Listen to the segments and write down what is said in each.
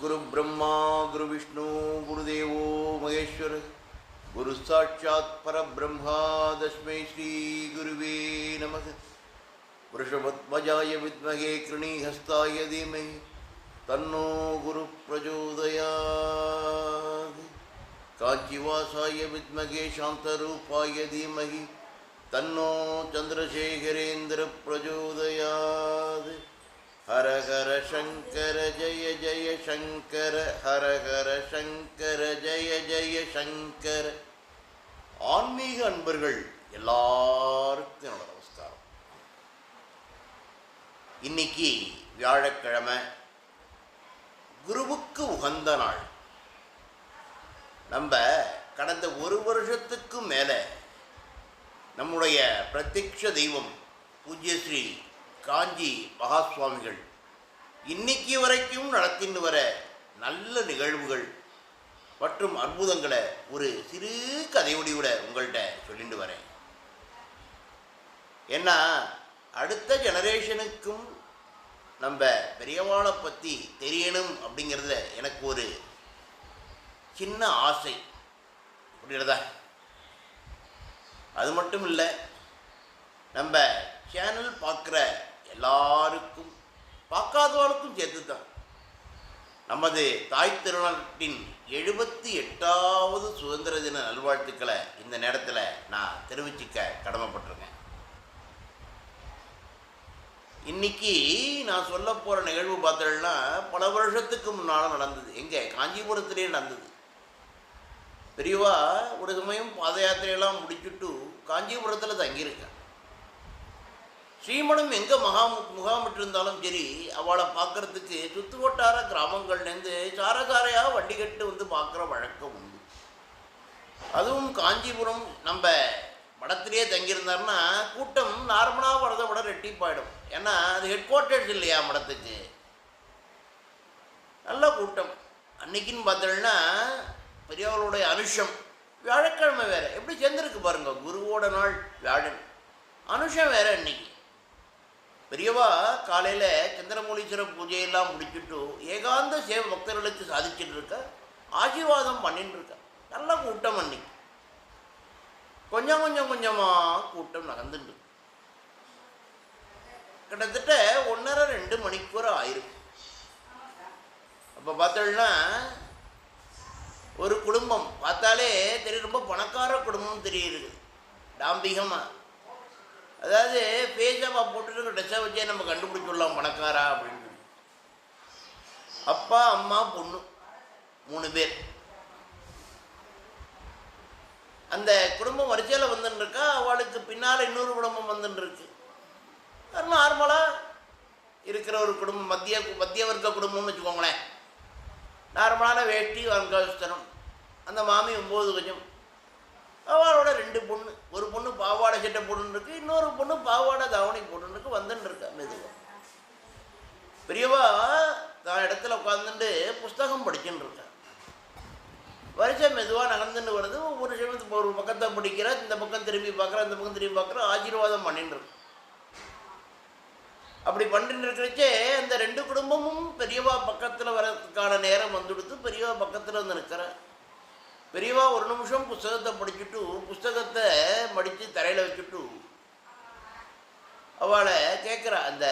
குரு பிரம்மா குரு விஷ்ணு குருதேவோ மகேஸ்வர குரு சாட்சாத் பரபிரம்மா தஸ்மை ஸ்ரீ குருவே நமக वृषभध्वजाय विद्महे कृणीहस्ताय धीमहि तन्नो गुरुप्रचोदयात् काञ्चीवासाय विद्महे शान्तरूपाय धीमहि तन्नो चन्द्रशेखरेन्द्रप्रचोदयात् हर हर शङ्कर जय சங்கர ஹரஹர சங்கர ஜெய ஜெய சங்கர. ஆன்மீக அன்பர்கள் எல்லாருக்கும் என்னோட நமஸ்காரம். இன்னைக்கு வியாழக்கிழமை குருவுக்கு உகந்த நாள். நம்ம கடந்த ஒரு வருஷத்துக்கு மேலே நம்முடைய பிரத்யக்ஷ தெய்வம் பூஜ்ய ஸ்ரீ காஞ்சி மகாஸ்வாமிகள் இன்னைக்கு வரைக்கும் நடத்தின்னு வர நல்ல நிகழ்வுகள் மற்றும் அற்புதங்களை ஒரு சிறு கதையொடியோட உங்கள்கிட்ட சொல்லிட்டு வரேன். ஏன்னா அடுத்த ஜெனரேஷனுக்கும் நம்ம பெரியவாளை பற்றி தெரியணும் அப்படிங்கிறதுல எனக்கு ஒரு சின்ன ஆசை. புரியுறதா அது மட்டும் இல்லை நம்ம சேனல் பார்க்குற எல்லாருக்கும் பார்க்காதவர்களுக்கும் சேர்த்து தான் நமது தாய் திருநாட்டின் எழுபத்தி எட்டாவது சுதந்திர தின நல்வாழ்த்துக்களை இந்த நேரத்தில் நான் தெரிவிச்சிக்க கடமைப்பட்டிருக்கேன். இன்னைக்கு நான் சொல்ல போகிற நிகழ்வு பார்த்தேன்னா பல வருஷத்துக்கு முன்னால் நடந்தது. எங்கே? காஞ்சிபுரத்திலே நடந்தது. பெரியவா ஒரு சமயம் பாத யாத்திரையெல்லாம் முடிச்சுட்டு காஞ்சிபுரத்தில் தங்கியிருக்கேன். ஸ்ரீமணம் எங்கே மகா முகாமிட்டிருந்தாலும் சரி அவளை பார்க்கறதுக்கு சுற்று வட்டார கிராமங்கள்லேருந்து சாரசாரையாக வண்டி கட்டு வந்து பார்க்குற வழக்கம் உண்டு. அதுவும் காஞ்சிபுரம் நம்ம மடத்திலேயே தங்கியிருந்தாருன்னா கூட்டம் நார்மலாக வரதை விட ரெட்டிப்பாயிடும் ஏன்னா அது ஹெட் குவார்ட்டர்ஸ் இல்லையா மடத்துக்கு. நல்ல கூட்டம். அன்னைக்குன்னு பார்த்தோம்னா பெரியவர்களுடைய அனுஷம். வியாழக்கிழமை வேறு. எப்படி சேர்ந்துருக்கு பாருங்க குருவோட நாள் வியாழன். அனுஷம் வேறு இன்னைக்கு. பெரியவா காலையில் சந்திரமூலீஸ்வர பூஜையெல்லாம் முடிச்சுட்டு ஏகாந்த சேவ பக்தர்களுக்கு சாதிச்சுட்டு இருக்க ஆசீர்வாதம் பண்ணிட்டு இருக்க. நல்ல கூட்டம் அன்னைக்கு. கொஞ்சம் கொஞ்சம் கொஞ்சமாக கூட்டம் நடந்துட்டு. கிட்டத்தட்ட ஒன்றரை ரெண்டு மணிக்கூர் ஆயிருக்கு. அப்போ பார்த்தோம்னா ஒரு குடும்பம். பார்த்தாலே தெரியும் ரொம்ப பணக்கார குடும்பம் தெரியுது. டாம்பிகமாக அதாவது பேஜாவா போட்டுட்டு ட்ரெஸ்ஸை வச்சே நம்ம கண்டுபிடிச்சிடலாம் பணக்காரா அப்படின்னு. அப்பா அம்மா பொண்ணு மூணு பேர். அந்த குடும்பம் வரிசையில் வந்துட்டுருக்கா அவளுக்கு பின்னால் இன்னொரு குடும்பம் வந்துட்டுருக்கு. நார்மலாக இருக்கிற ஒரு குடும்பம் மத்திய மத்திய வர்க்க குடும்பம்னு வச்சுக்கோங்களேன். நார்மலான வேட்டி வர்க்கஸ்தனம் அந்த மாமி ஒம்பது கொஞ்சம் அவளோட ரெண்டு பொண்ணு. ஒரு பொண்ணு பாவாடை சட்டை போட்டுன்னு இருக்கு இன்னொரு பொண்ணு பாவாடை தாவணி போட்டுன்னு இருக்கு வந்துன்னு இருக்கா மெதுவாக பெரியவா தான் இடத்துல உட்காந்துட்டு புஸ்தகம் படிச்சுன்னு இருக்கேன் வரிசை மெதுவாக நகர்ந்துன்னு வருது. ஒவ்வொரு சமயத்து ஒரு பக்கத்தை படிக்கிற இந்த பக்கம் திரும்பி பார்க்குற இந்த பக்கம் திரும்பி பார்க்குற ஆசீர்வாதம் பண்ணிட்டு இருக்கு அப்படி பண்ணிட்டு இருக்கிறச்சே அந்த ரெண்டு குடும்பமும் பெரியவா பக்கத்தில் வரதுக்கான நேரம் வந்துடுத்து பெரியவா பக்கத்தில் வந்து நிற்கிறேன் பெரியவா ஒரு நிமிஷம் புஸ்தகத்தை படிச்சுட்டு புஸ்தகத்தை மடித்து தரையில் வச்சுட்டு அவளை கேட்குறா அந்த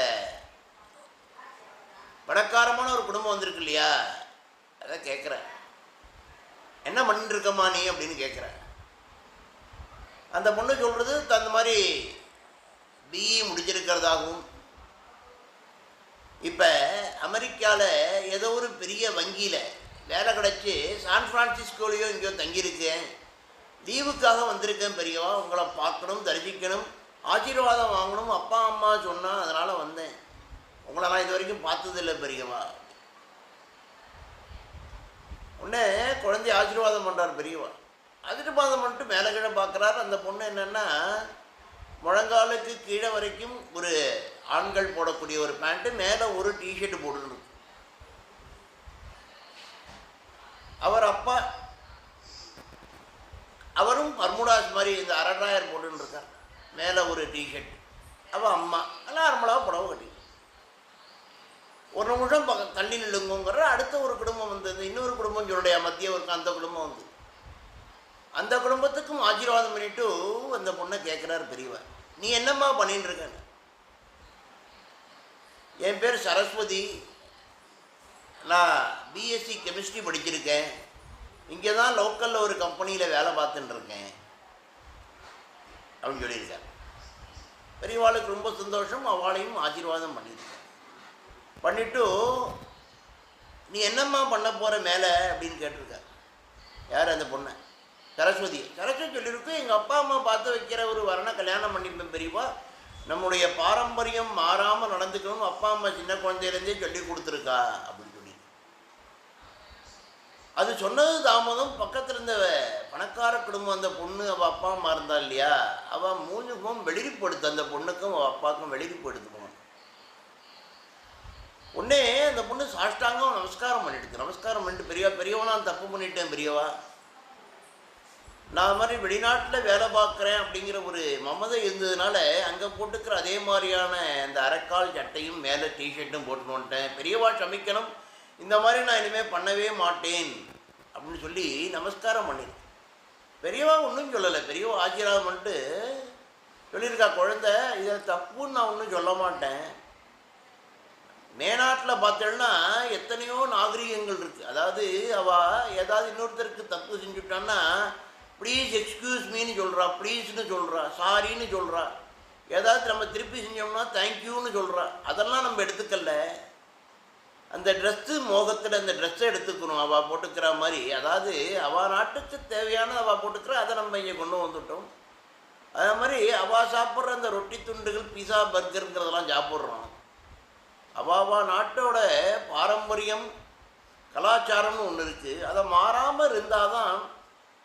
பணக்காரமான ஒரு குடும்பம் வந்திருக்கு இல்லையா? அதை கேட்குற என்ன பண்ணிட்டு நீ? அப்படின்னு கேட்குற அந்த பொண்ணு சொல்கிறது அந்த மாதிரி பிஇ முடிச்சிருக்கிறதாகவும் இப்போ அமெரிக்காவில் ஏதோ ஒரு பெரிய வங்கியில் வேலை கிடச்சி சான் ஃப்ரான்சிஸ்கோலையோ இங்கேயோ தங்கியிருக்கேன். லீவுக்காக வந்திருக்கேன் பெரியவா. உங்களை பார்க்கணும் தரிசிக்கணும் ஆசீர்வாதம் வாங்கணும். அப்பா அம்மா சொன்னால் அதனால் வந்தேன். உங்களை நான் இது வரைக்கும் பார்த்ததில்லை பெரியவா. உடனே குழந்தை ஆசீர்வாதம் பண்ணுறார் பெரியவா. ஆசீர்வாதம் பண்ணிட்டு மேலே கீழே பார்க்குறாரு. அந்த பொண்ணு என்னென்னா முழங்காலுக்கு கீழே வரைக்கும் ஒரு ஆண்கள் போடக்கூடிய ஒரு பேண்ட்டு மேலே ஒரு டிஷர்ட் போட்டுருக்கு அவர் அப்பா அவரும் பர்முடாஸ் மாதிரி இந்த அரடாயர் போட்டுன்னு இருக்கார் மேலே ஒரு டிஷர்ட் அவள் அம்மா நார்மலாக புடவை கட்டி ஒரு நிமிஷம் பக்க தள்ளி நில்லுங்கிற அடுத்த ஒரு குடும்பம் வந்தது. இன்னொரு குடும்பம் சொல்லுடைய மத்திய இருக்கும் அந்த குடும்பம் வந்து. அந்த குடும்பத்துக்கும் ஆசீர்வாதம் பண்ணிட்டு அந்த பொண்ணை கேட்குறாரு பெரியவர். நீ என்னம்மா பண்ணிட்டு இருக்க என் பேர் சரஸ்வதி. நான் பிஎஸ்சி கெமிஸ்ட்ரி படிச்சிருக்கேன். இங்கே தான் லோக்கலில் ஒரு கம்பெனியில் வேலை பார்த்துட்டு இருக்கேன் அப்படின்னு சொல்லியிருக்கேன் பெரியவாளுக்கு ரொம்ப சந்தோஷம் அவளையும் ஆசீர்வாதம் பண்ணியிருக்கேன் பண்ணிவிட்டு நீ என்னம்மா பண்ண போகிற மேலே? அப்படின்னு கேட்டிருக்கார். யார் அந்த பொண்ணை? சரஸ்வதி. சரஸ்வதி சொல்லியிருக்கு எங்கள் அப்பா அம்மா பார்த்து வைக்கிற ஒரு வரனை கல்யாணம் பண்ணிப்பேன் பெரியவா. நம்முடைய பாரம்பரியம் மாறாமல் நடந்துக்கணும் அப்பா அம்மா சின்ன குழந்தையிலேருந்தே சொல்லி கொடுத்துருக்கா. அப்படின்னு. அது சொன்னது தாமதம். பக்கத்தில் இருந்த பணக்கார குடும்பம் அந்த பொண்ணு அவள் அப்பா அம்மா இருந்தா இல்லையா? அவள் மூஞ்சுக்கும் வெளிரிப்பு அந்த பொண்ணுக்கும் அவள் அப்பாவுக்கும் வெளிரிப்பு உடனே அந்த பொண்ணு சாஷ்டாங்கம் நமஸ்காரம் பண்ணிடுது. நமஸ்காரம் பண்ணிட்டு பெரியவா பெரியவனா தப்பு பண்ணிட்டேன் பெரியவா. நான் மாதிரி வெளிநாட்டில் வேலை பார்க்குறேன் அப்படிங்கிற ஒரு மமதை இருந்ததுனால அங்கே போட்டுக்கிற அதே மாதிரியான அந்த அரைக்கால் சட்டையும் மேலே டிஷர்ட்டும் போட்டுன்னு வந்துட்டேன். பெரியவா சமைக்கணும். இந்த மாதிரி நான் இனிமேல் பண்ணவே மாட்டேன் அப்படின்னு சொல்லி நமஸ்காரம் பண்ணிருக்கேன் பெரியவா ஒன்றும் சொல்லலை. பெரியவா ஆசீர்வாதம் பண்ணிட்டு சொல்லியிருக்கா குழந்தை இதை தப்புன்னு நான் ஒன்றும் சொல்ல மாட்டேன். மேனாட்டில் பார்த்தேன்னா எத்தனையோ நாகரிகங்கள் இருக்குது அதாவது அவள் ஏதாவது இன்னொருத்தருக்கு தப்பு செஞ்சுட்டான்னா ப்ளீஸ் எக்ஸ்கியூஸ் மீன்னு சொல்கிறா ப்ளீஸ்னு சொல்கிறா சாரின்னு சொல்கிறா ஏதாவது நம்ம திருப்பி செஞ்சோம்னா தேங்க்யூன்னு சொல்கிறா அதெல்லாம் நம்ம எடுத்துக்கல. அந்த ட்ரெஸ்ஸு மோகத்தில் அந்த ட்ரெஸ்ஸை எடுத்துக்கணும். அவள் போட்டுக்கிற மாதிரி. அதாவது அவள் நாட்டுக்கு தேவையான அவள் போட்டுக்கிற அதை நம்ம இங்கே கொண்டு வந்துட்டோம். அதே மாதிரி அவள் சாப்பிட்ற அந்த ரொட்டி துண்டுகள் பீஸா பர்கருங்கிறதெல்லாம் சாப்பிட்றோம். அவாவா நாட்டோட பாரம்பரியம் கலாச்சாரம்னு ஒன்று இருக்குது அதை மாறாமல் இருந்தால் தான்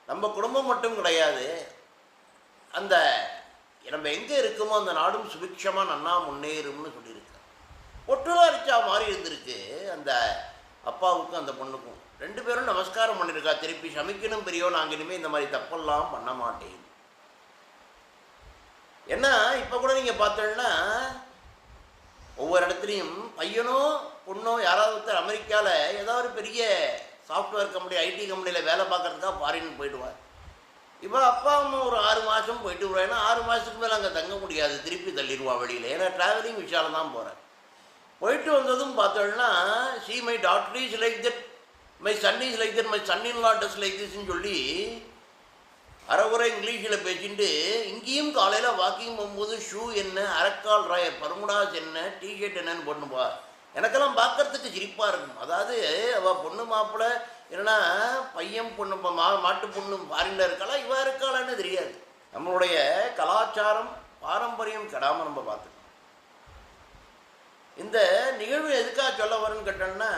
நம்ம குடும்பம் மட்டும் கிடையாது. அந்த நம்ம எங்கே இருக்கோமோ அந்த நாடும் சுபிக்ஷமாக நன்னா முன்னேறும்னு சொல்லியிருக்கேன் ஒட்டு மாதிரி இருந்திருக்கு. அந்த அப்பாவுக்கும் அந்த பொண்ணுக்கும். ரெண்டு பேரும் நமஸ்காரம் பண்ணியிருக்கா திருப்பி சமைக்கணும் பெரியோ நாங்கள் இனிமேல் இந்த மாதிரி தப்பெல்லாம் பண்ண மாட்டேன். ஏன்னா இப்போ கூட நீங்கள் பார்த்தோன்னா ஒவ்வொரு இடத்துலையும் பையனோ பொண்ணோ யாராவது ஒருத்தர் அமெரிக்காவில் ஏதாவது ஒரு பெரிய சாஃப்ட்வேர் கம்பெனி ஐடி கம்பெனியில் வேலை பார்க்குறதுக்காக ஃபாரின் போயிடுவார். இப்போ அப்பா அம்மா ஒரு ஆறு மாதம் போயிட்டு வருவா ஏன்னா ஆறு மாதத்துக்கு மேலே அங்கே தங்க முடியாது. திருப்பி தள்ளிடுவா வெளியில். ஏன்னா ட்ராவலிங் விஷால தான் போகிறேன் போயிட்டு வந்ததும் பார்த்தோம்னா see my doctor is like that my son is like that my son in lot like திஸ்ன்னு சொல்லி அரைகுறை இங்கிலீஷில் பேசிட்டு இங்கேயும் காலையில் வாக்கிங் போகும்போது ஷூ என்ன அரக்கால் ராயர் பர்முடாஸ் என்ன டிஷர்ட் என்னன்னு போட்டுப்பா எனக்கெல்லாம் பார்க்கறதுக்கு சிரிப்பாக இருக்கும். அதாவது அவள் பொண்ணு மாப்பிள்ளை என்னன்னா பையன் பொண்ணு மா மாட்டு பொண்ணு ஃபாரினில் இருக்காளா இவா இருக்காளான்னு தெரியாது. நம்மளுடைய கலாச்சாரம் பாரம்பரியம் கெடாமல் நம்ம பார்த்துக்கணும் இந்த நிகழ்வு எதுக்காக சொல்ல வரேன்னு கேட்டோம்னா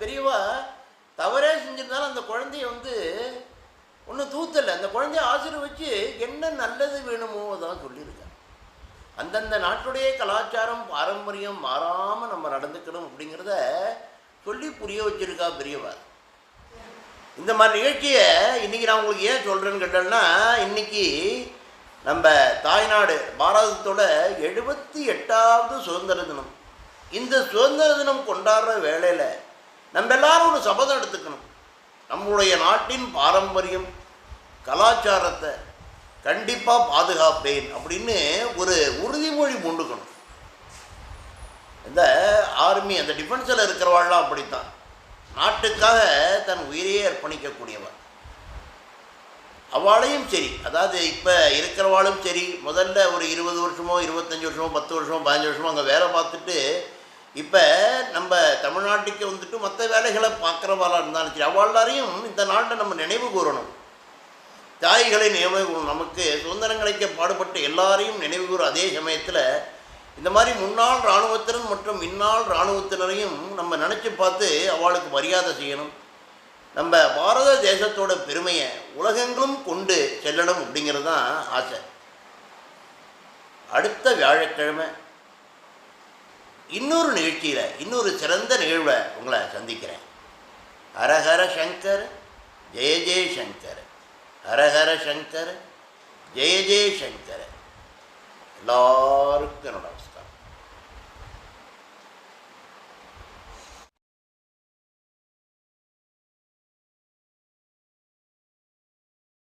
பெரியவா தவறே செஞ்சிருந்தாலும் அந்த குழந்தைய வந்து ஒன்றும் தூத்தலை. அந்த குழந்தைய ஆசீர்வச்சு என்ன நல்லது வேணுமோ அதான் சொல்லியிருக்காங்க அந்தந்த நாட்டுடைய கலாச்சாரம் பாரம்பரியம் மாறாமல் நம்ம நடந்துக்கணும் அப்படிங்கிறத சொல்லி புரிய வச்சிருக்கா பெரியவா. இந்த மாதிரி நிகழ்ச்சியை இன்றைக்கி நான் உங்களுக்கு ஏன் சொல்கிறேன்னு கேட்டேன்னா இன்றைக்கி நம்ம தாய்நாடு பாரதத்தோட எழுபத்தி எட்டாவது சுதந்திர தினம். இந்த சுதந்திர தினம் கொண்டாடுற வேலையில் நம்ம எல்லாரும் ஒரு சபதம் எடுத்துக்கணும். நம்முடைய நாட்டின் பாரம்பரியம் கலாச்சாரத்தை கண்டிப்பாக பாதுகாப்பேன் அப்படின்னு ஒரு உறுதிமொழி பூண்டுக்கணும் இந்த ஆர்மி அந்த டிஃபென்ஸில் இருக்கிறவாள்லாம் அப்படித்தான். நாட்டுக்காக தன் உயிரையே அர்ப்பணிக்கக்கூடியவன் அவளையும் சரி. அதாவது இப்போ இருக்கிறவாளும் சரி. முதல்ல ஒரு இருபது வருஷமோ இருபத்தஞ்சி வருஷமோ பத்து வருஷமோ பதினஞ்சு வருஷமோ அங்கே வேலை பார்த்துட்டு இப்போ நம்ம தமிழ்நாட்டுக்கு வந்துட்டு மற்ற வேலைகளை பார்க்குறவாளாக இருந்தாலும் சரி அவள் இந்த நாட்டை நம்ம நினைவு கூறணும். தியாகிகளை நினைவு கூறணும். நமக்கு சுதந்திரம் கிடைக்க பாடுபட்ட எல்லாரையும் நினைவு கூறும். அதே சமயத்தில் இந்த மாதிரி முன்னாள் இராணுவத்தினர் மற்றும் இந்நாள் இராணுவத்தினரையும் நம்ம நினச்சி பார்த்து அவளுக்கு மரியாதை செய்யணும். நம்ம பாரத தேசத்தோட பெருமையை உலகெங்கும் கொண்டு செல்லணும் அப்படிங்கிறது தான் ஆசை. அடுத்த வியாழக்கிழமை இன்னொரு நிகழ்ச்சியில் இன்னொரு சிறந்த நிகழ்வை உங்களை சந்திக்கிறேன். ஹரஹர சங்கர் ஜெய ஜெய சங்கர். ஹரஹர சங்கர் ஜெய ஜெய சங்கர். எல்லாருக்கும் என்னோட